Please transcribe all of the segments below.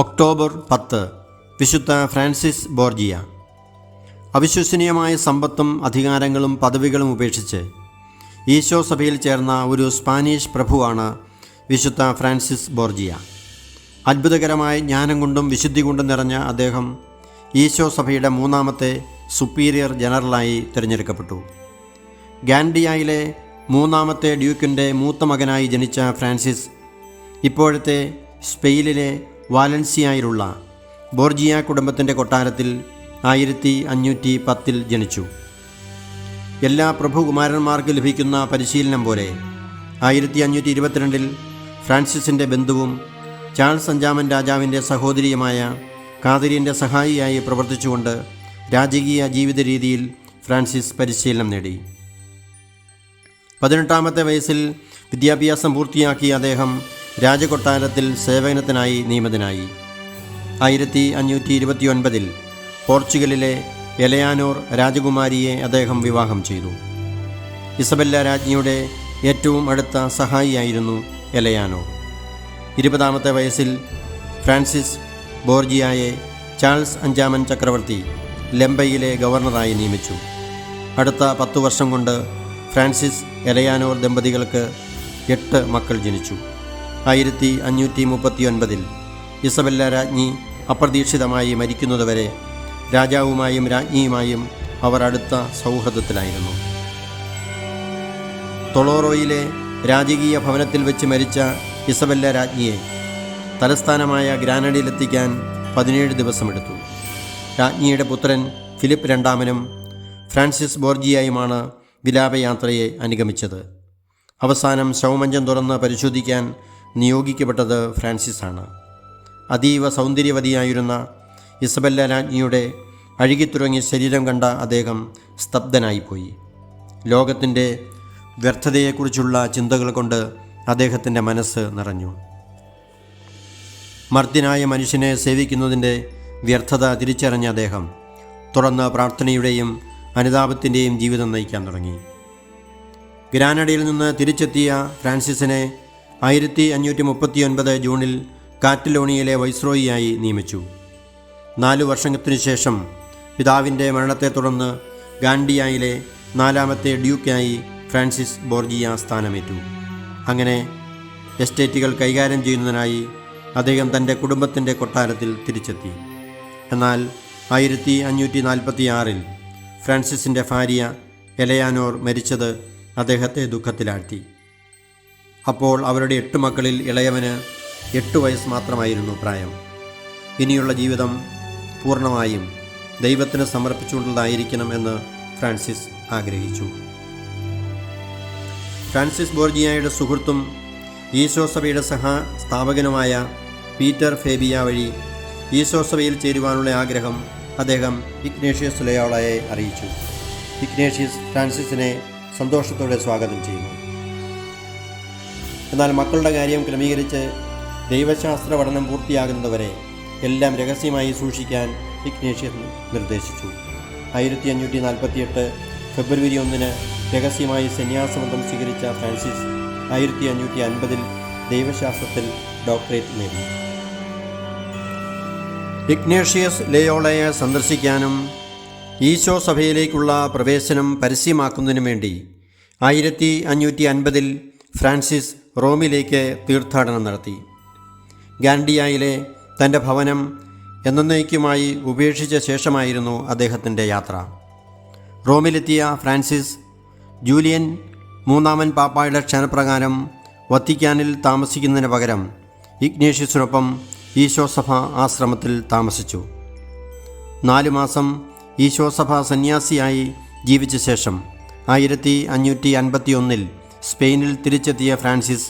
October പത്ത്. വിശുദ്ധ Francis Borgia. അവിശ്വസനീയമായ സമ്പത്തും അധികാരങ്ങളും പദവികളും ഉപേക്ഷിച്ച് ഈശോ സഭയിൽ ചേർന്ന ഒരു സ്പാനിഷ് പ്രഭുവാണ് വിശുദ്ധ ഫ്രാൻസിസ് ബോർജിയ. അത്ഭുതകരമായ ജ്ഞാനം കൊണ്ടും വിശുദ്ധി കൊണ്ടും നിറഞ്ഞ അദ്ദേഹം ഈശോ സഭയുടെ മൂന്നാമത്തെ സുപ്പീരിയർ ജനറലായി തിരഞ്ഞെടുക്കപ്പെട്ടു. ഗാൻഡിയയിലെ മൂന്നാമത്തെ ഡ്യൂക്കിന്റെ മൂത്ത മകനായി ജനിച്ച ഫ്രാൻസിസ് ഇപ്പോഴത്തെ സ്പെയിനിലെ വാലൻസിയയിലുള്ള ബോർജിയ കുടുംബത്തിന്റെ കൊട്ടാരത്തിൽ ആയിരത്തി അഞ്ഞൂറ്റി പത്തിൽ ജനിച്ചു. എല്ലാ പ്രഭുകുമാരന്മാർക്ക് ലഭിക്കുന്ന പരിശീലനം പോലെ ആയിരത്തി അഞ്ഞൂറ്റി ഇരുപത്തിരണ്ടിൽ ഫ്രാൻസിസിന്റെ ബന്ധുവും ചാൾസ് അഞ്ചാമൻ രാജാവിന്റെ സഹോദരിയുമായ കാതിരിന്റെ സഹായിയായി പ്രവർത്തിച്ചുകൊണ്ട് രാജകീയ ജീവിത രീതിയിൽ ഫ്രാൻസിസ് പരിശീലനം നേടി. പതിനെട്ടാമത്തെ വയസ്സിൽ വിദ്യാഭ്യാസം പൂർത്തിയാക്കിയ അദ്ദേഹം രാജകൊട്ടാരത്തിൽ സേവനത്തിനായി നിയമിതനായി. ആയിരത്തി അഞ്ഞൂറ്റി ഇരുപത്തിയൊൻപതിൽ പോർച്ചുഗലിലെ എലയാനോർ രാജകുമാരിയെ അദ്ദേഹം വിവാഹം ചെയ്തു. ഇസബല്ല രാജ്ഞിയുടെ ഏറ്റവും അടുത്ത സഹായിയായിരുന്നു എലയാനോർ. ഇരുപതാമത്തെ വയസ്സിൽ ഫ്രാൻസിസ് ബോർജിയായെ ചാൾസ് അഞ്ചാമൻ ചക്രവർത്തി ലംബയിലെ ഗവർണറായി നിയമിച്ചു. അടുത്ത പത്തു വർഷം കൊണ്ട് ഫ്രാൻസിസ് എലയാനോർ ദമ്പതികൾക്ക് എട്ട് മക്കൾ ജനിച്ചു. ആയിരത്തി അഞ്ഞൂറ്റി മുപ്പത്തി ഒൻപതിൽ ഇസബല്ല രാജ്ഞി അപ്രതീക്ഷിതമായി മരിക്കുന്നതുവരെ രാജാവുമായും രാജ്ഞിയുമായും അവർ അടുത്ത സൗഹൃദത്തിലായിരുന്നു. തൊളോറോയിലെ രാജകീയ ഭവനത്തിൽ വെച്ച് മരിച്ച ഇസബല്ല രാജ്ഞിയെ തലസ്ഥാനമായ ഗ്രാനഡിയിലെത്തിക്കാൻ പതിനേഴ് ദിവസമെടുത്തു. രാജ്ഞിയുടെ പുത്രൻ ഫിലിപ്പ് രണ്ടാമനും ഫ്രാൻസിസ് ബോർജിയായുമാണ് വിലാപയാത്രയെ അനുഗമിച്ചത്. അവസാനം ശവമഞ്ചം തുറന്ന് പരിശോധിക്കാൻ നിയോഗിക്കപ്പെട്ടത് ഫ്രാൻസിസാണ് അതീവ സൗന്ദര്യവതിയായിരുന്ന ഇസബല്ല രാജ്ഞിയുടെ അഴുകിത്തുടങ്ങിയ ശരീരം കണ്ട അദ്ദേഹം സ്തബ്ധനായിപ്പോയി. ലോകത്തിന്റെ വ്യർത്ഥതയെക്കുറിച്ചുള്ള ചിന്തകൾ കൊണ്ട് അദ്ദേഹത്തിന്റെ മനസ്സ് നിറഞ്ഞു. മർദ്ദിനായ മനുഷ്യനെ സേവിക്കുന്നതിന്റെ വ്യർത്ഥത തിരിച്ചറിഞ്ഞ അദ്ദേഹം തുറന്ന പ്രാർത്ഥനയുടെയും അനുതാപത്തിന്റെയും ജീവിതം നയിക്കാൻ തുടങ്ങി. ഗ്രാനഡയിൽ നിന്ന് തിരിച്ചെത്തിയ ഫ്രാൻസിസിനെ ആയിരത്തി അഞ്ഞൂറ്റി മുപ്പത്തിയൊൻപത് ജൂണിൽ കാറ്റലോണിയയിലെ വൈസ്രോയിയായി നിയമിച്ചു. നാലു വർഷത്തിനു ശേഷം പിതാവിന്റെ മരണത്തെ തുടർന്ന് ഗാൻഡിയയിലെ നാലാമത്തെ ഡ്യൂക്കായി ഫ്രാൻസിസ് ബോർജിയ സ്ഥാനമേറ്റു. അങ്ങനെ എസ്റ്റേറ്റുകൾ കൈകാര്യം ചെയ്യുന്നതിനായി അദ്ദേഹം തന്റെ കുടുംബത്തിന്റെ കൊട്ടാരത്തിൽ തിരിച്ചെത്തി. എന്നാൽ ആയിരത്തി അഞ്ഞൂറ്റി നാൽപ്പത്തി ആറിൽ ഫ്രാൻസിസിന്റെ ഭാര്യ എലയാനോർ മരിച്ചത് അദ്ദേഹത്തെ ദുഃഖത്തിലാഴ്ത്തി. അപ്പോൾ അവരുടെ എട്ട് മക്കളിൽ ഇളയവന് എട്ട് വയസ്സ് മാത്രമായിരുന്നു പ്രായം. ഇനിയുള്ള ജീവിതം പൂർണമായും ദൈവത്തിന് സമർപ്പിച്ചുകൊണ്ടതായിരിക്കണം എന്ന് ഫ്രാൻസിസ് ആഗ്രഹിച്ചു. ഫ്രാൻസിസ് ബോർജിയായുടെ സുഹൃത്തും ഈശോസഭയുടെ സഹ സ്ഥാപകനുമായ പീറ്റർ ഫേബിയ വഴി ഈശോസഭയിൽ ചേരുവാനുള്ള ആഗ്രഹം അദ്ദേഹം ഇഗ്നേഷ്യസ് ലയോളയെ അറിയിച്ചു. ഇഗ്നേഷ്യസ് ഫ്രാൻസിസിനെ സന്തോഷത്തോടെ സ്വാഗതം ചെയ്യുന്നു. എന്നാൽ മക്കളുടെ കാര്യം ക്രമീകരിച്ച് ദൈവശാസ്ത്ര പഠനം പൂർത്തിയാകുന്നതുവരെ എല്ലാം രഹസ്യമായി സൂക്ഷിക്കാൻ ഇഗ്നേഷ്യസ് നിർദ്ദേശിച്ചു. ആയിരത്തി അഞ്ഞൂറ്റി നാൽപ്പത്തിയെട്ട് ഫെബ്രുവരി ഒന്നിന് രഹസ്യമായി സന്യാസമതം സ്വീകരിച്ച ഫ്രാൻസിസ് ആയിരത്തി അഞ്ഞൂറ്റി അൻപതിൽ ദൈവശാസ്ത്രത്തിൽ ഡോക്ടറേറ്റ് നേടി. ഇഗ്നേഷ്യസ് ലയോളയെ സന്ദർശിക്കാനും ഈശോ സഭയിലേക്കുള്ള പ്രവേശനം പരസ്യമാക്കുന്നതിനും വേണ്ടി ആയിരത്തി അഞ്ഞൂറ്റി അൻപതിൽ ഫ്രാൻസിസ് റോമിലേക്ക് തീർത്ഥാടനം നടത്തി. ഗാൻഡിയയിലെ തന്റെ ഭവനം എന്നേക്കുമായി ഉപേക്ഷിച്ച ശേഷമായിരുന്നു അദ്ദേഹത്തിന്റെ യാത്ര. റോമിലെത്തിയ ഫ്രാൻസിസ് ജൂലിയൻ മൂന്നാമൻ പാപ്പായുടെ ക്ഷണപ്രകാരം വത്തിക്കാനിൽ താമസിക്കുന്നതിന് പകരം ഇഗ്നേഷ്യസിനൊപ്പം ഈശോസഭ ആശ്രമത്തിൽ താമസിച്ചു. നാലു മാസം ഈശോസഭ സന്യാസിയായി ജീവിച്ച ശേഷം ആയിരത്തി അഞ്ഞൂറ്റി അൻപത്തി ഒന്നിൽ സ്പെയിനിൽ തിരിച്ചെത്തിയ ഫ്രാൻസിസ്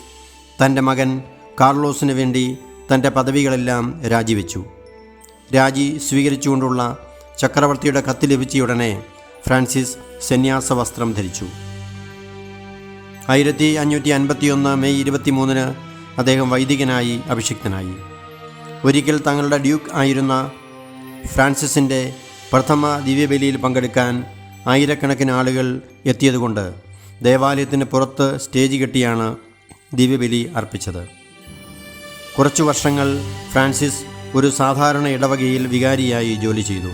തന്റെ മകൻ കാർലോസിന് വേണ്ടി തന്റെ പദവികളെല്ലാം രാജിവെച്ചു. രാജി സ്വീകരിച്ചുകൊണ്ടുള്ള ചക്രവർത്തിയുടെ കത്ത് ലഭിച്ചയുടനെ ഫ്രാൻസിസ് സന്യാസ വസ്ത്രം ധരിച്ചു. ആയിരത്തി അഞ്ഞൂറ്റി അൻപത്തിയൊന്ന് മെയ് ഇരുപത്തിമൂന്നിന് അദ്ദേഹം വൈദികനായി അഭിഷിക്തനായി. ഒരിക്കൽ തങ്ങളുടെ ഡ്യൂക്ക് ആയിരുന്ന ഫ്രാൻസിസിന്റെ പ്രഥമ ദിവ്യബലിയിൽ പങ്കെടുക്കാൻ ആയിരക്കണക്കിന് ആളുകൾ എത്തിയതുകൊണ്ട് ദേവാലയത്തിന് പുറത്ത് സ്റ്റേജ് കെട്ടിയാണ് ദിവ്യബലി അർപ്പിച്ചത്. കുറച്ചു വർഷങ്ങൾ ഫ്രാൻസിസ് ഒരു സാധാരണ ഇടവകയിൽ വികാരിയായി ജോലി ചെയ്തു.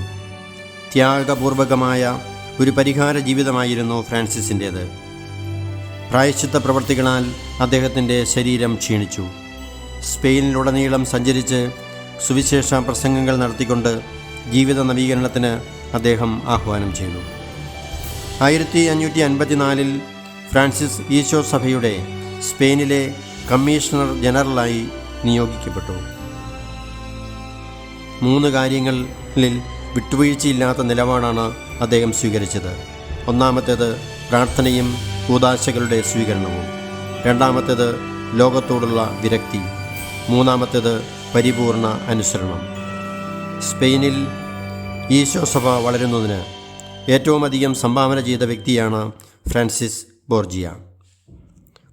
ത്യാഗപൂർവകമായ ഒരു പരിഹാര ജീവിതമായിരുന്നു ഫ്രാൻസിസിന്റേത്. പ്രായശ്ചിത്ത പ്രവർത്തികളാൽ അദ്ദേഹത്തിന്റെ ശരീരം ക്ഷീണിച്ചു. സ്പെയിനിലുടനീളം സഞ്ചരിച്ച് സുവിശേഷ പ്രസംഗങ്ങൾ നടത്തിക്കൊണ്ട് ജീവിത നവീകരണത്തിന് അദ്ദേഹം ആഹ്വാനം ചെയ്തു. ആയിരത്തി അഞ്ഞൂറ്റി അൻപത്തിനാലിൽ ഫ്രാൻസിസ് ഈശോ സഭയുടെ സ്പെയിനിലെ കമ്മീഷണർ ജനറലായി നിയോഗിക്കപ്പെട്ടു. മൂന്ന് കാര്യങ്ങളിൽ വിട്ടുവീഴ്ചയില്ലാത്ത നിലപാടാണ് അദ്ദേഹം സ്വീകരിച്ചത്. ഒന്നാമത്തേത് പ്രാർത്ഥനയും കൂതാശകളുടെ സ്വീകരണവും. രണ്ടാമത്തേത് ലോകത്തോടുള്ള വിരക്തി. മൂന്നാമത്തേത് പരിപൂർണ അനുസരണം. സ്പെയിനിൽ ഈശോ സഭ വളരുന്നതിന് ഏറ്റവുമധികം സംഭാവന ചെയ്ത വ്യക്തിയാണ് ഫ്രാൻസിസ് ബോർജിയ.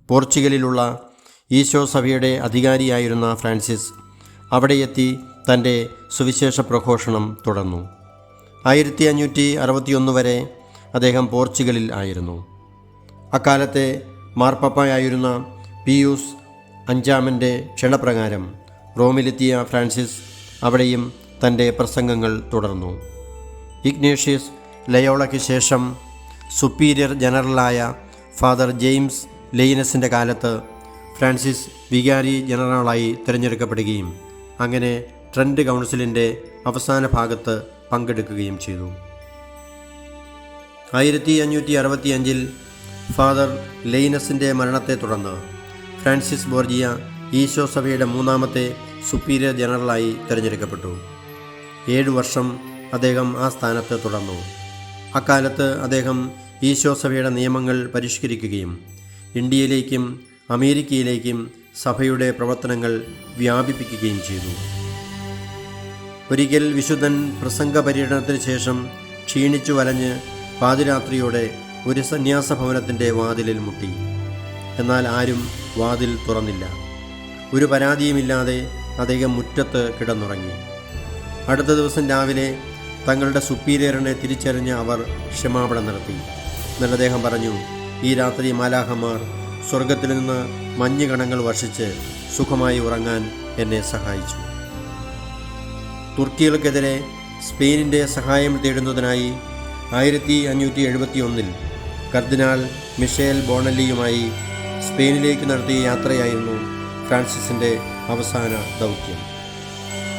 പോർച്ചുഗലിലുള്ള ഈശോ സഭയുടെ അധികാരിയായിരുന്ന ഫ്രാൻസിസ് അവിടെയെത്തി തന്റെ സുവിശേഷ പ്രഘോഷണം തുടർന്നു. ആയിരത്തി അഞ്ഞൂറ്റി അറുപത്തിയൊന്ന് വരെ അദ്ദേഹം പോർച്ചുഗലിൽ ആയിരുന്നു. അക്കാലത്തെ മാർപ്പാപ്പയായിരുന്ന പിയൂസ് അഞ്ചാമന്റെ ക്ഷണപ്രകാരം റോമിലെത്തിയ ഫ്രാൻസിസ് അവിടെയും തന്റെ പ്രസംഗങ്ങൾ തുടർന്നു. ഇഗ്നേഷ്യസ് ലയോളയ്ക്ക് ശേഷം സുപ്പീരിയർ ജനറലായ ഫാദർ ജെയിംസ് ലെയിനസിന്റെ കാലത്ത് ഫ്രാൻസിസ് വികാരി ജനറലായി തിരഞ്ഞെടുക്കപ്പെടുകയും അങ്ങനെ ട്രെൻഡ് കൗൺസിലിന്റെ അവസാന ഭാഗത്ത് പങ്കെടുക്കുകയും ചെയ്തു. ആയിരത്തി അഞ്ഞൂറ്റി അറുപത്തിയഞ്ചിൽ ഫാദർ ലെയിനസിന്റെ മരണത്തെ തുടർന്ന് ഫ്രാൻസിസ് ബോർജിയ ഈശോ സഭയുടെ മൂന്നാമത്തെ സുപ്പീരിയർ ജനറലായി തിരഞ്ഞെടുക്കപ്പെട്ടു. ഏഴു വർഷം അദ്ദേഹം ആ സ്ഥാനത്ത് തുടർന്നു. അക്കാലത്ത് അദ്ദേഹം ഈശോ സഭയുടെ നിയമങ്ങൾ പരിഷ്കരിക്കുകയും ഇന്ത്യയിലേക്കും അമേരിക്കയിലേക്കും സഭയുടെ പ്രവർത്തനങ്ങൾ വ്യാപിപ്പിക്കുകയും ചെയ്തു. ഒരിക്കൽ വിശുദ്ധൻ പ്രസംഗ പര്യടനത്തിന് ശേഷം ക്ഷീണിച്ചു വലഞ്ഞ് പാതിരാത്രിയോടെ ഒരു സന്യാസ ഭവനത്തിന്റെ വാതിലിൽ മുട്ടി. എന്നാൽ ആരും വാതിൽ തുറന്നില്ല. ഒരു പരാതിയുമില്ലാതെ അദ്ദേഹം മുറ്റത്ത് കിടന്നുറങ്ങി. അടുത്ത ദിവസം രാവിലെ തങ്ങളുടെ സുപ്പീരിയറിനെ തിരിച്ചറിഞ്ഞ അവർ ക്ഷമാപണം നടത്തി. എന്നിട്ട് അദ്ദേഹം പറഞ്ഞു. ഈ രാത്രി മാലാഹമാർ സ്വർഗത്തിൽ നിന്ന് മഞ്ഞുകണങ്ങൾ വർഷിച്ച് സുഖമായി ഉറങ്ങാൻ എന്നെ സഹായിച്ചു. തുർക്കികൾക്കെതിരെ സ്പെയിനിന്റെ സഹായം തേടുന്നതിനായി ആയിരത്തി അഞ്ഞൂറ്റി എഴുപത്തി ഒന്നിൽ കർദിനാൾ മിഷേൽ ബോണല്ലിയുമായി സ്പെയിനിലേക്ക് നടത്തിയ യാത്രയായിരുന്നു ഫ്രാൻസിസിന്റെ അവസാന ദൗത്യം.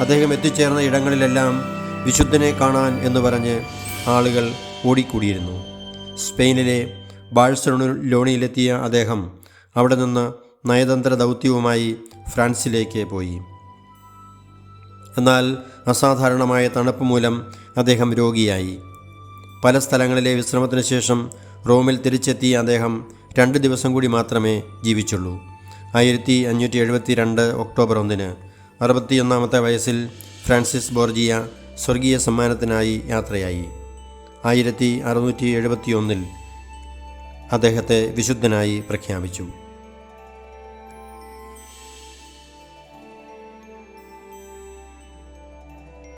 അദ്ദേഹം എത്തിച്ചേർന്ന ഇടങ്ങളിലെല്ലാം വിശുദ്ധനെ കാണാൻ എന്ന് പറഞ്ഞ് ആളുകൾ ഓടിക്കൂടിയിരുന്നു. സ്പെയിനിലെ ബാഴ്സലോണിയിലെത്തിയ അദ്ദേഹം അവിടെ നിന്ന് നയതന്ത്ര ദൗത്യവുമായി ഫ്രാൻസിലേക്ക് പോയി. എന്നാൽ അസാധാരണമായ തണുപ്പ് മൂലം അദ്ദേഹം രോഗിയായി. പല സ്ഥലങ്ങളിലെ വിശ്രമത്തിന് ശേഷം റോമിൽ തിരിച്ചെത്തിയ അദ്ദേഹം രണ്ട് ദിവസം കൂടി മാത്രമേ ജീവിച്ചുള്ളൂ. ആയിരത്തി അഞ്ഞൂറ്റി എഴുപത്തി രണ്ട് ഒക്ടോബർ ഒന്നിന് അറുപത്തിയൊന്നാമത്തെ വയസ്സിൽ ഫ്രാൻസിസ് ബോർജിയ സ്വർഗീയ സമ്മാനത്തിനായി യാത്രയായി. ആയിരത്തി അറുന്നൂറ്റി എഴുപത്തിയൊന്നിൽ അദ്ദേഹത്തെ വിശുദ്ധനായി പ്രഖ്യാപിച്ചു.